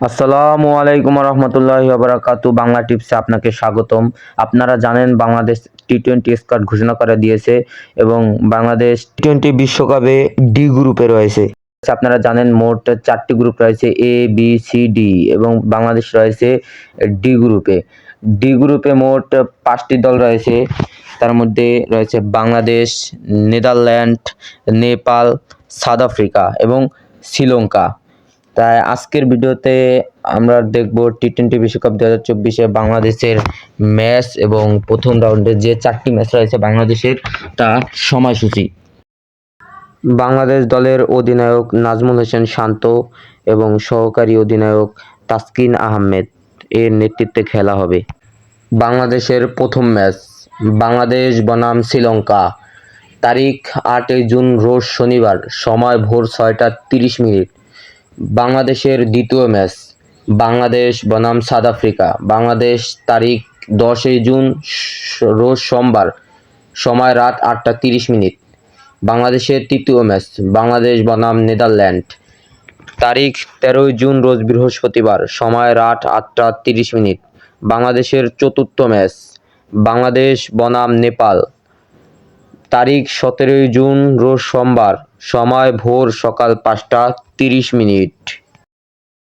আসসালামু আলাইকুম রহমতুল্লাহ বারাকাতু বাংলা টিপসে আপনাকে স্বাগতম। আপনারা জানেন বাংলাদেশ টি টোয়েন্টি স্কোয়াড ঘোষণা করে দিয়েছে এবং বাংলাদেশ টি টোয়েন্টি বিশ্বকাপে ডি গ্রুপে রয়েছে। আপনারা জানেন মোট চারটি গ্রুপ রয়েছে এ, বি, সি, ডি এবং বাংলাদেশ রয়েছে ডি গ্রুপে। ডি গ্রুপে মোট পাঁচটি দল রয়েছে। তার মধ্যে রয়েছে Bangladesh, Netherland, Nepal, South Africa এবং শ্রীলঙ্কা। তাই আজকের ভিডিওতে আমরা দেখব টি টোয়েন্টি বিশ্বকাপ দু হাজার চব্বিশে বাংলাদেশের ম্যাচ এবং প্রথম রাউন্ডে যে চারটি ম্যাচ রয়েছে বাংলাদেশের তার সময়সূচি। বাংলাদেশ দলের অধিনায়ক নাজমুল হোসেন শান্ত এবং সহকারী অধিনায়ক তাসকিন আহমেদ এর নেতৃত্বে খেলা হবে। বাংলাদেশের প্রথম ম্যাচ, বাংলাদেশ বনাম শ্রীলঙ্কা। তারিখ আটই জুন রোজ শনিবার, সময় ভোর ছয়টা তিরিশ মিনিট। বাংলাদেশের দ্বিতীয় ম্যাচ, বাংলাদেশ বনাম সাউথ আফ্রিকা। বাংলাদেশ তারিখ দশই জুন রোজ সোমবার, সময় রাত আটটা তিরিশ মিনিট। বাংলাদেশের তৃতীয় ম্যাচ, বাংলাদেশ বনাম নেদারল্যান্ড। তারিখ তেরোই জুন রোজ বৃহস্পতিবার, সময় রাত আটটা তিরিশ মিনিট। বাংলাদেশের চতুর্থ ম্যাচ, বাংলাদেশ বনাম নেপাল। তারিখ সতেরোই জুন রোজ সোমবার সময় ভোর সকাল পাঁচটা তিরিশ মিনিট।